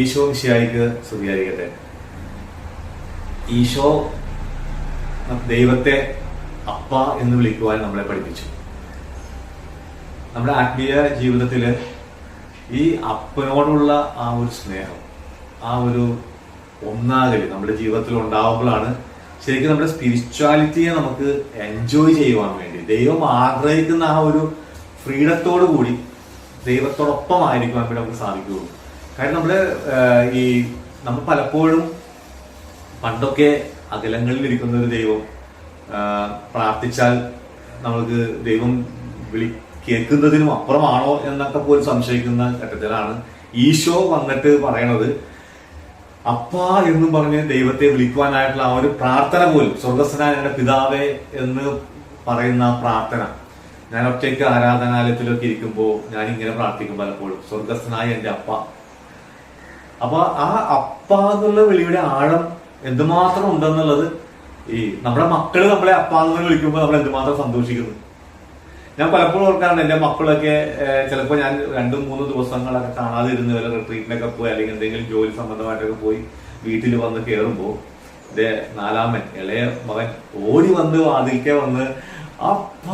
ഈശോ മിശിഹായിക്ക് സ്തുതിയായിരിക്കട്ടെ. ഈശോ ദൈവത്തെ അപ്പ എന്ന് വിളിക്കുവാൻ നമ്മളെ പഠിപ്പിച്ചു. നമ്മുടെ ആത്മീയ ജീവിതത്തിൽ ഈ അപ്പനോടുള്ള ആ ഒരു സ്നേഹം ആ ഒരു ഒന്നാകൽ നമ്മുടെ ജീവിതത്തിൽ ഉണ്ടാവുമ്പോഴാണ് ശരിക്കും നമ്മുടെ സ്പിരിച്വാലിറ്റിയെ നമുക്ക് എൻജോയ് ചെയ്യുവാൻ വേണ്ടി ദൈവം ആഗ്രഹിക്കുന്ന ആ ഒരു ഫ്രീഡത്തോടു കൂടി ദൈവത്തോടൊപ്പം ആയിരിക്കുവാൻ വേണ്ടി നമുക്ക് സാധിക്കുകയുള്ളൂ. കാര്യം നമ്മൾ ഈ നമ്മൾ പലപ്പോഴും പണ്ടൊക്കെ അകലങ്ങളിൽ ഇരിക്കുന്ന ഒരു ദൈവം പ്രാർത്ഥിച്ചാൽ നമ്മൾക്ക് ദൈവം വിളി കേൾക്കുന്നതിനും അപ്പുറമാണോ എന്നൊക്കെ പോലും സംശയിക്കുന്ന ഘട്ടത്തിലാണ് ഈശോ വന്നിട്ട് പറയണത്. അപ്പ എന്നും പറഞ്ഞ് ദൈവത്തെ വിളിക്കുവാനായിട്ടുള്ള ആ ഒരു പ്രാർത്ഥന പോലും സ്വർഗസ്വനായ എന്റെ പിതാവേ എന്ന് പറയുന്ന പ്രാർത്ഥന. ഞാൻ ഒറ്റയ്ക്ക് ആരാധനാലയത്തിലൊക്കെ ഇരിക്കുമ്പോൾ ഞാൻ ഇങ്ങനെ പ്രാർത്ഥിക്കും പലപ്പോഴും. സ്വർഗസ്വനായ എന്റെ അപ്പ അപ്പൊ ആ അപ്പ എന്നുള്ള വിളിയുടെ ആഴം എന്തുമാത്രം ഉണ്ടെന്നുള്ളത് ഈ നമ്മുടെ മക്കൾ നമ്മളെ അപ്പ എന്ന് വിളിക്കുമ്പോൾ നമ്മൾ എന്തുമാത്രം സന്തോഷിക്കുന്നു. ഞാൻ പലപ്പോഴും ഓർക്കാറുണ്ട് എന്റെ മക്കളൊക്കെ ചിലപ്പോൾ ഞാൻ രണ്ടും മൂന്ന് ദിവസങ്ങളൊക്കെ കാണാതെ ഇരുന്ന് വരെ റിട്രീറ്റിനൊക്കെ പോയി അല്ലെങ്കിൽ എന്തെങ്കിലും ജോലി സംബന്ധമായിട്ടൊക്കെ പോയി വീട്ടിൽ വന്ന് കയറുമ്പോൾ എന്റെ നാലാമൻ ഇളയ മകൻ ഓടി വന്ന് വാതിൽക്കെ വന്ന് അപ്പ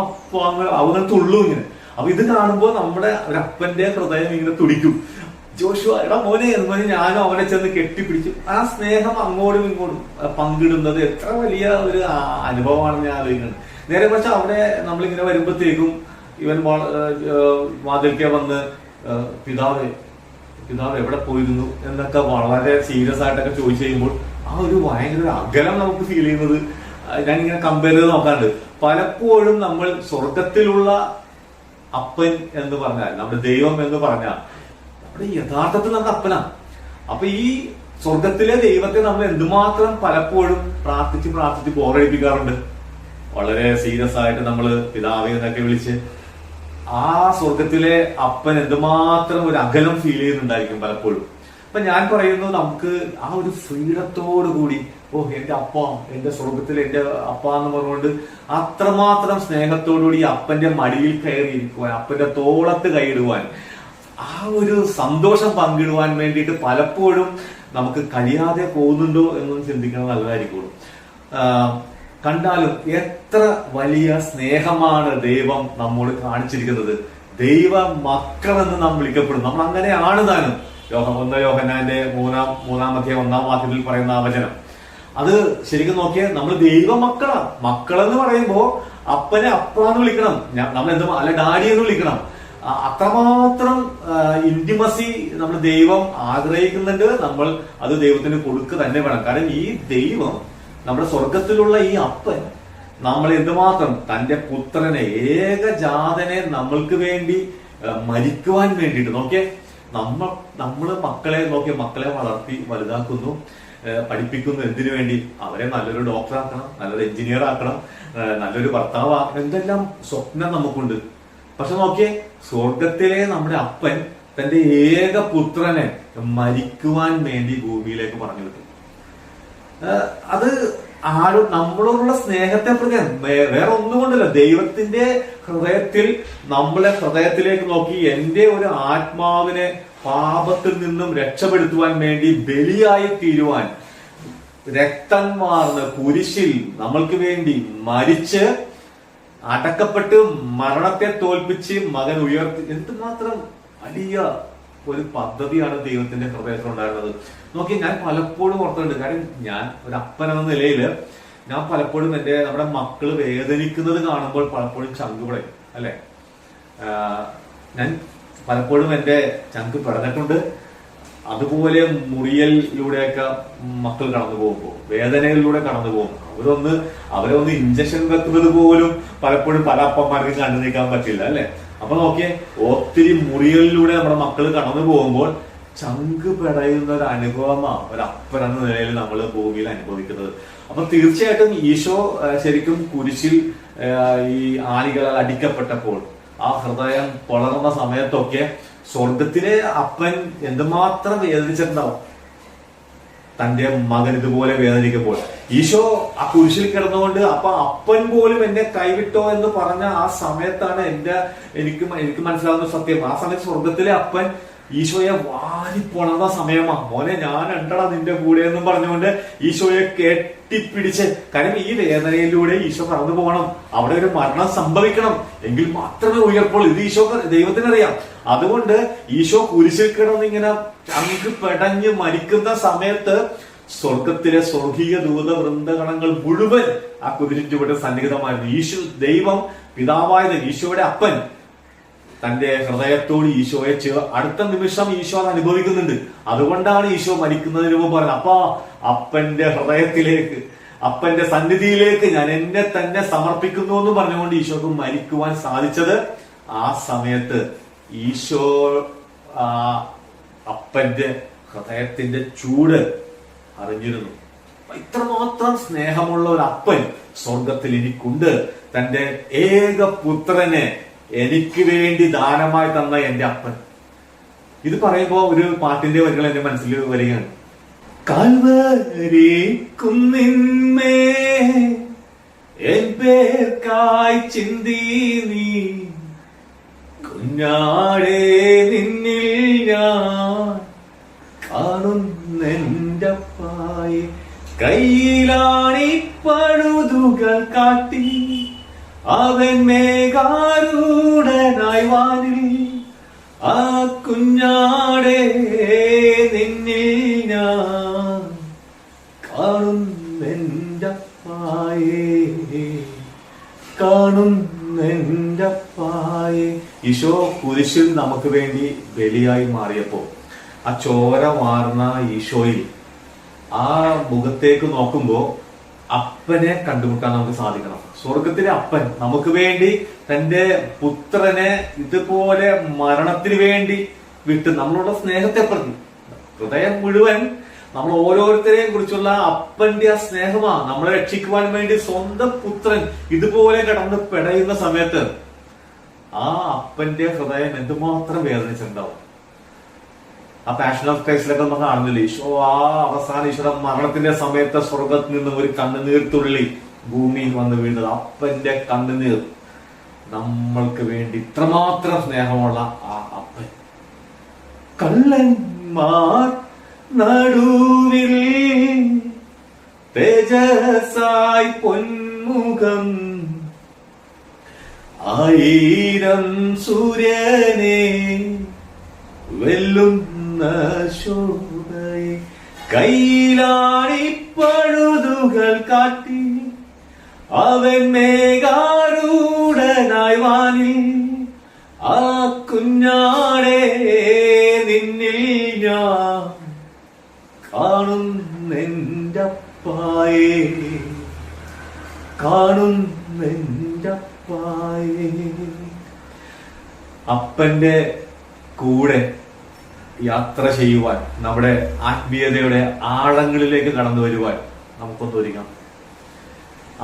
അപ്പ അവനെ തുള്ളു ഇങ്ങനെ. അപ്പൊ ഇത് കാണുമ്പോൾ നമ്മുടെ ഒരപ്പന്റെ ഹൃദയം ഇങ്ങനെ തുടിക്കും. ജോഷുവ എടാ മോനെ എന്ന് പറഞ്ഞ് ഞാനും അവനെ ചെന്ന് കെട്ടിപ്പിടിച്ചു. ആ സ്നേഹം അങ്ങോട്ടും ഇങ്ങോട്ടും പങ്കിടുന്നത് എത്ര വലിയ ഒരു അനുഭവമാണ് ഞാൻ ആലോചിക്കുന്നത് നേരെ പക്ഷെ അവിടെ നമ്മളിങ്ങനെ വരുമ്പോഴത്തേക്കും ഇവൻ വാതിൽക്കെ വന്ന് പിതാവ് പിതാവേ എവിടെ പോയിരുന്നു? എന്നൊക്കെ വളരെ സീരിയസ് ആയിട്ടൊക്കെ ചോദിച്ചു കഴിയുമ്പോൾ ആ ഒരു ഭയങ്കര അകലം നമുക്ക് ഫീൽ ചെയ്യുന്നത്. ഞാനിങ്ങനെ കമ്പയർ ചെയ്ത് നോക്കാറുണ്ട്. പലപ്പോഴും നമ്മൾ സ്വർഗത്തിലുള്ള അപ്പൻ എന്ന് പറഞ്ഞാൽ നമ്മുടെ ദൈവം എന്ന് പറഞ്ഞാൽ നമ്മുടെ യഥാർത്ഥത്തിൽ നമ്മുടെ അപ്പനാ. അപ്പൊ ഈ സ്വർഗത്തിലെ ദൈവത്തെ നമ്മൾ എന്തുമാത്രം പലപ്പോഴും പ്രാർത്ഥിച്ച് പ്രാർത്ഥിച്ച് ബോറടിപ്പിക്കാറുണ്ട്. വളരെ സീരിയസ് ആയിട്ട് നമ്മൾ പിതാവെ എന്നൊക്കെ വിളിച്ച് ആ സ്വർഗത്തിലെ അപ്പൻ എന്തുമാത്രം ഒരു അകലം ഫീൽ ചെയ്യുന്നുണ്ടായിരിക്കും പലപ്പോഴും. അപ്പൊ ഞാൻ പറയുന്നു നമുക്ക് ആ ഒരു ഫ്രീഡത്തോടു കൂടി ഓ എന്റെ അപ്പ എന്റെ സ്വർഗത്തിൽ എന്റെ അപ്പ എന്ന് പറഞ്ഞുകൊണ്ട് അത്രമാത്രം സ്നേഹത്തോടുകൂടി അപ്പന്റെ മടിയിൽ കയറിയിരിക്കുവാൻ അപ്പന്റെ തോളത്ത് കൈയിടുവാൻ ആ ഒരു സന്തോഷം പങ്കിടുവാൻ വേണ്ടിയിട്ട് പലപ്പോഴും നമുക്ക് കഴിയാതെ പോകുന്നുണ്ടോ എന്നൊന്ന് ചിന്തിക്കുന്നത് നല്ലതായിരിക്കുള്ളൂ കണ്ടാലും എത്ര വലിയ സ്നേഹമാണ് ദൈവം നമ്മോട് കാണിച്ചിരിക്കുന്നത്. ദൈവ മക്കളെന്ന് നാം വിളിക്കപ്പെടും നമ്മൾ അങ്ങനെയാണ് താനും. യോഹ ഒന്ന് യോഹനാന്റെ മൂന്നാം മൂന്നാമത്തെ ഒന്നാം വാക്യത്തിൽ പറയുന്ന ആ വചനം. അത് ശരിക്കും നോക്കിയാൽ നമ്മൾ ദൈവ മക്കളാണ് മക്കളെന്ന് പറയുമ്പോ അപ്പനെ അപ്പാന്ന് വിളിക്കണം. നമ്മൾ എന്താ അല്ല ഡാഡി എന്ന് വിളിക്കണം. അത്രമാത്രം ഇന്റിമസി നമ്മൾ ദൈവം ആഗ്രഹിക്കുന്നുണ്ട് നമ്മൾ അത് ദൈവത്തിന് കൊടുക്കുക തന്നെ വേണം. കാരണം ഈ ദൈവം നമ്മുടെ സ്വർഗത്തിലുള്ള ഈ അപ്പൻ നമ്മൾ എന്തുമാത്രം തന്റെ പുത്രനെ ഏകജാതനെ നമ്മൾക്ക് വേണ്ടി മരിക്കുവാൻ വേണ്ടിയിട്ട് നോക്കിയേ. നമ്മൾ നമ്മൾ മക്കളെ നോക്കിയ മക്കളെ വളർത്തി വലുതാക്കുന്നു പഠിപ്പിക്കുന്നു എന്തിനു വേണ്ടി? അവരെ നല്ലൊരു ഡോക്ടർ ആക്കണം നല്ലൊരു എഞ്ചിനീയർ ആക്കണം നല്ലൊരു ഭർത്താവ് ആക്കണം എന്തെല്ലാം സ്വപ്നം നമുക്കുണ്ട്. പക്ഷെ നോക്കിയേ സ്വർഗത്തിലെ നമ്മുടെ അപ്പൻ തന്റെ ഏക പുത്രനെ മരിക്കുവാൻ വേണ്ടി ഭൂമിയിലേക്ക് പറഞ്ഞു വിട്ടു അത് ആരും നമ്മളോടുള്ള സ്നേഹത്തെ പ്രതി വേറെ ഒന്നും കൊണ്ടല്ല. ദൈവത്തിന്റെ ഹൃദയത്തിൽ നമ്മളെ ഹൃദയത്തിലേക്ക് നോക്കി എന്റെ ഒരു ആത്മാവിനെ പാപത്തിൽ നിന്നും രക്ഷപ്പെടുത്തുവാൻ വേണ്ടി ബലിയായി തീരുവാൻ രക്തം വാർന്ന് കുരിശിൽ നമ്മൾക്ക് വേണ്ടി മരിച്ച് അടക്കപ്പെട്ട് മരണത്തെ തോൽപ്പിച്ച് മകൻ ഉയർത്തി എന്തുമാത്രം വലിയ ഒരു പദ്ധതിയാണ് ദൈവത്തിന്റെ ഹൃദയത്തിൽ ഉണ്ടായിരുന്നത്. നോക്കി ഞാൻ പലപ്പോഴും ഓർത്തുണ്ട് കാര്യം ഞാൻ ഒരു അപ്പൻ എന്ന നിലയിൽ ഞാൻ പലപ്പോഴും എന്റെ നമ്മുടെ മക്കൾ വേദനിക്കുന്നത് കാണുമ്പോൾ പലപ്പോഴും ചങ്കുപടയും അല്ലെ? ഞാൻ പലപ്പോഴും എന്റെ ചങ്ക് പിടഞ്ഞിട്ടുണ്ട്. അതുപോലെ മുറിയലിലൂടെയൊക്കെ മക്കൾ കടന്നു പോകുമ്പോൾ വേദനകളിലൂടെ കടന്നു പോകും അവരൊന്ന് അവരെ ഒന്ന് ഇഞ്ചക്ഷൻ വെക്കുന്നത് പോലും പലപ്പോഴും പല അപ്പന്മാർക്ക് കണ്ടു നിൽക്കാൻ പറ്റില്ല അല്ലെ? അപ്പൊ നോക്കിയേ ഒത്തിരി മുറികളിലൂടെ നമ്മുടെ മക്കൾ കടന്നു പോകുമ്പോൾ ചങ്ക് പെടയുന്ന ഒരു അനുഭവമാണ് ഒരു അപ്പൻ എന്ന നിലയിൽ നമ്മൾ ഭൂമിയിൽ അനുഭവിക്കുന്നത്. അപ്പൊ തീർച്ചയായിട്ടും ഈശോ ശരിക്കും കുരിശിൽ ഈ ആണികളാൽ അടിക്കപ്പെട്ടപ്പോൾ ആ ഹൃദയം പൊളർന്ന സമയത്തൊക്കെ സ്വർഗത്തിലെ അപ്പൻ എന്തുമാത്രം വേദനിച്ചിട്ടുണ്ടാവും? തന്റെ മകൻ ഇതുപോലെ വേദനിക്കുമ്പോൾ ഈശോ ആ കുരിശിൽ കിടന്നുകൊണ്ട് അപ്പൊ അപ്പൻ പോലും എന്നെ കൈവിട്ടോ എന്ന് പറഞ്ഞ ആ സമയത്താണ് എന്റെ എനിക്ക് എനിക്ക് മനസ്സിലാവുന്ന സത്യം. ആ സമയത്ത് സ്വർഗത്തിലെ അപ്പൻ ഈശോയെ വാരിപ്പൊളർന്ന സമയമാ. മോനെ ഞാൻ ഉണ്ടടാ നിന്റെ കൂടെ എന്നും പറഞ്ഞുകൊണ്ട് ഈശോയെ കെട്ടിപ്പിടിച്ച്. കാര്യം ഈ വേദനയിലൂടെ ഈശോ കടന്നു പോകണം. അവിടെ ഒരു മരണം സംഭവിക്കണം. എങ്കിൽ മാത്രമേ ഉയർപ്പോൾ ഇത് ഈശോ ദൈവത്തിനറിയാം. അതുകൊണ്ട് ഈശോ കുരിശിൽ കിടന്ന് ഇങ്ങനെ ചങ്ക് പെടഞ്ഞ് മരിക്കുന്ന സമയത്ത് സ്വർഗത്തിലെ സ്വർഗീയ ദൂത വൃന്ദഗണങ്ങൾ മുഴുവൻ ആ കുതിരിച്ചുവിടെ ചുവടെ സന്നിഹിതമായിരുന്നു. ഈശോ ദൈവം പിതാവായത് ഈശോയുടെ അപ്പൻ. തന്റെ ഹൃദയത്തോട് ഈശോയെ ചേർ അടുത്ത നിമിഷം ഈശോ അത് അനുഭവിക്കുന്നുണ്ട്. അതുകൊണ്ടാണ് ഈശോ മരിക്കുന്നതിന് മുമ്പ് പറഞ്ഞത് അപ്പാ അപ്പന്റെ ഹൃദയത്തിലേക്ക് അപ്പന്റെ സന്നിധിയിലേക്ക് ഞാൻ എന്നെ തന്നെ സമർപ്പിക്കുന്നു എന്ന് പറഞ്ഞുകൊണ്ട് ഈശോക്ക് മരിക്കുവാൻ സാധിച്ചത് ആ സമയത്ത് ഈശോ അപ്പന്റെ ഹൃദയത്തിന്റെ ചൂട് അറിഞ്ഞിരുന്നു. ഇത്രമാത്രം സ്നേഹമുള്ള ഒരു അപ്പൻ സ്വർഗത്തിൽ എനിക്കുണ്ട് തന്റെ ഏക പുത്രനെ എനിക്ക് വേണ്ടി ദാനമായി തന്ന എന്റെ അപ്പൻ. ഇത് പറയുമ്പോ ഒരു പാട്ടിന്റെ വരികൾ എന്റെ മനസ്സിൽ വരികയാണ്. കാൽവരി കുന്നിന്മേ എൻ പേർക്കായി ചിന്തി നീ. കുഞ്ഞാടേ നിന്നിൽ ഞാൻ കാണുന്നെന്റപ്പായി കയ്യിലാണി പഴുതുകൾ കാട്ടി. അവൻ മേഘാരൂഢനായി വാനിൽ ആ കുഞ്ഞാടെ നിന്നിൽ ഞാൻ കാണുന്നെന്റപ്പായേ കാണുന്നെന്റപ്പായേ ഈശോ കുരിശിൽ നമുക്ക് വേണ്ടി ബലിയായി മാറിയപ്പോ ആ ചോര മാറുന്ന ഈശോയിൽ ആ മുഖത്തേക്ക് നോക്കുമ്പോ അപ്പനെ കണ്ടുമുട്ടാൻ നമുക്ക് സാധിക്കണം. സ്വർഗത്തിലെ അപ്പൻ നമുക്ക് വേണ്ടി തന്റെ പുത്രനെ ഇതുപോലെ മരണത്തിന് വേണ്ടി വിട്ട് നമ്മളുടെ സ്നേഹത്തെ പ്രതി. ഹൃദയം മുഴുവൻ നമ്മൾ ഓരോരുത്തരെയും കുറിച്ചുള്ള അപ്പന്റെ ആ സ്നേഹമാണ് നമ്മളെ രക്ഷിക്കുവാൻ വേണ്ടി സ്വന്തം പുത്രൻ ഇതുപോലെ കടന്ന് പിടയുന്ന സമയത്ത് ആ അപ്പന്റെ ഹൃദയം എന്തുമാത്രം വേദനിച്ചിട്ടുണ്ടാവും? ആ പാഷൻ ഓഫ് ക്രൈസ്റ്റിലൊക്കെ നമ്മൾ കാണുന്നില്ല? ഈശോ ആ അവസാന ഈശോ മരണത്തിന്റെ സമയത്ത് സ്വർഗത്തിൽ നിന്നും ഒരു കണ്ണുനീർ തുള്ളി. ഭൂമിയിൽ വന്ന് വീണത് അപ്പന്റെ കണ്ണുനീർ. നമ്മൾക്ക് വേണ്ടി ഇത്രമാത്രം സ്നേഹമുള്ള ആ അപ്പൻ. കള്ളന്മാർ നടുവിൽ തേജസായി പൊന്മുഖം ആയിരം സൂര്യനെ വെല്ലുന്ന ശോഭയെ കയ്യിലാണി പഴുതുകൾ കാട്ടി. അവൻ മേഘാരൂഢനായി വാനിൽ ആ കുഞ്ഞാടെ നിന്നിൽ ഞാൻ കാണുന്നെന്റപ്പായേ കാണുന്നെന്റപ്പായേ അപ്പന്റെ കൂടെ യാത്ര ചെയ്യുവാൻ നമ്മുടെ ആത്മീയതയുടെ ആഴങ്ങളിലേക്ക് കടന്നു വരുവാൻ നമുക്കൊന്ന് ഒരുങ്ങാം.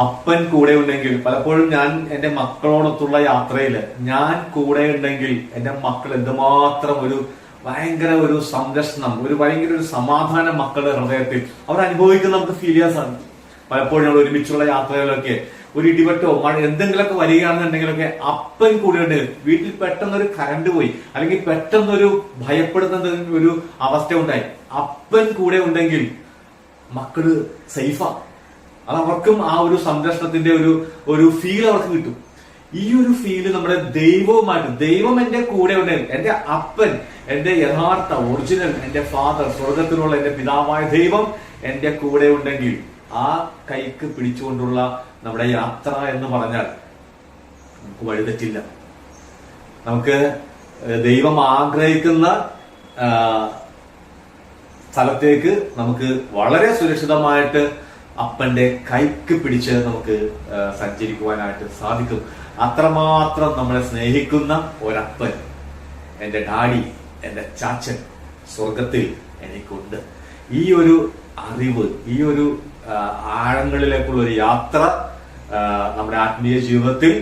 അപ്പൻ കൂടെ ഉണ്ടെങ്കിൽ പലപ്പോഴും ഞാൻ എന്റെ മക്കളോടൊത്തുള്ള യാത്രയിൽ ഞാൻ കൂടെ ഉണ്ടെങ്കിൽ എന്റെ മക്കൾ എന്തുമാത്രം ഒരു ഭയങ്കര ഒരു സംരക്ഷണം ഒരു ഭയങ്കര ഒരു സമാധാനം മക്കളുടെ ഹൃദയത്തിൽ അവർ അനുഭവിക്കുന്ന നമുക്ക് ഫീൽ ചെയ്യാൻ സാധിക്കും. പലപ്പോഴും നമ്മൾ ഒരുമിച്ചുള്ള യാത്രകളിലൊക്കെ ഒരു ഇടിവെട്ടോ മഴ എന്തെങ്കിലുമൊക്കെ വരികയാണെന്നുണ്ടെങ്കിലൊക്കെ അപ്പൻ കൂടെ ഉണ്ട്. വീട്ടിൽ പെട്ടെന്നൊരു കരണ്ട് പോയി അല്ലെങ്കിൽ പെട്ടെന്നൊരു ഭയപ്പെടുന്ന ഒരു അവസ്ഥ ഉണ്ടായി. അപ്പൻ കൂടെ ഉണ്ടെങ്കിൽ മക്കൾ സേഫാ അത് അവർക്കും ആ ഒരു സംരക്ഷണത്തിന്റെ ഒരു ഒരു ഫീൽ അവർക്ക് കിട്ടും. ഈ ഒരു ഫീൽ നമ്മുടെ ദൈവവുമായിട്ട് ദൈവം എന്റെ കൂടെ ഉണ്ടെങ്കിൽ എന്റെ അപ്പൻ എന്റെ യഥാർത്ഥ ഒറിജിനൽ എന്റെ ഫാദർ സ്വർഗത്തിലുള്ള എന്റെ പിതാവായ ദൈവം എന്റെ കൂടെ ഉണ്ടെങ്കിൽ ആ കൈക്ക് പിടിച്ചുകൊണ്ടുള്ള നമ്മുടെ യാത്ര എന്ന് പറഞ്ഞാൽ നമുക്ക് വഴിതെറ്റില്ല. നമുക്ക് ദൈവം ആഗ്രഹിക്കുന്ന സ്ഥലത്തേക്ക് നമുക്ക് വളരെ സുരക്ഷിതമായിട്ട് അപ്പന്റെ കൈക്ക് പിടിച്ച് നമുക്ക് സഞ്ചരിക്കുവാനായിട്ട് സാധിക്കും. അത്രമാത്രം നമ്മളെ സ്നേഹിക്കുന്ന ഒരപ്പൻ എന്റെ ഡാഡി എന്റെ ചാച്ചൻ സ്വർഗത്തിൽ എനിക്കുണ്ട്. ഈ ഒരു അറിവ് ഈ ഒരു ആഴങ്ങളിലേക്കുള്ള ഒരു യാത്ര നമ്മുടെ ആത്മീയ ജീവിതത്തിൽ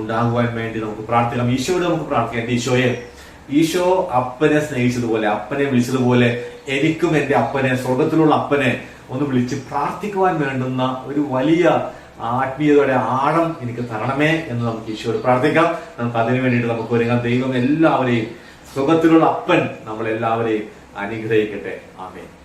ഉണ്ടാകുവാൻ വേണ്ടി നമുക്ക് പ്രാർത്ഥിക്കാം ഈശോയോട് നമുക്ക് പ്രാർത്ഥിക്കാം. ഈശോയെ ഈശോ അപ്പനെ സ്നേഹിച്ചതുപോലെ അപ്പനെ വിളിച്ചതുപോലെ എനിക്കും എന്റെ അപ്പനെ സ്വർഗത്തിലുള്ള അപ്പനെ ഒന്ന് വിളിച്ച് പ്രാർത്ഥിക്കുവാൻ വേണ്ടുന്ന ഒരു വലിയ ആത്മീയതയുടെ ആഴം എനിക്ക് തരണമേ എന്ന് നമുക്ക് ഈശോയോട് പ്രാർത്ഥിക്കാം. നമുക്ക് അതിനു വേണ്ടിയിട്ട് നമുക്ക് ഒരുങ്ങാം. ദൈവം എല്ലാവരെയും സുഖത്തിലുള്ള അപ്പൻ നമ്മളെല്ലാവരെയും അനുഗ്രഹിക്കട്ടെ. ആമേൻ.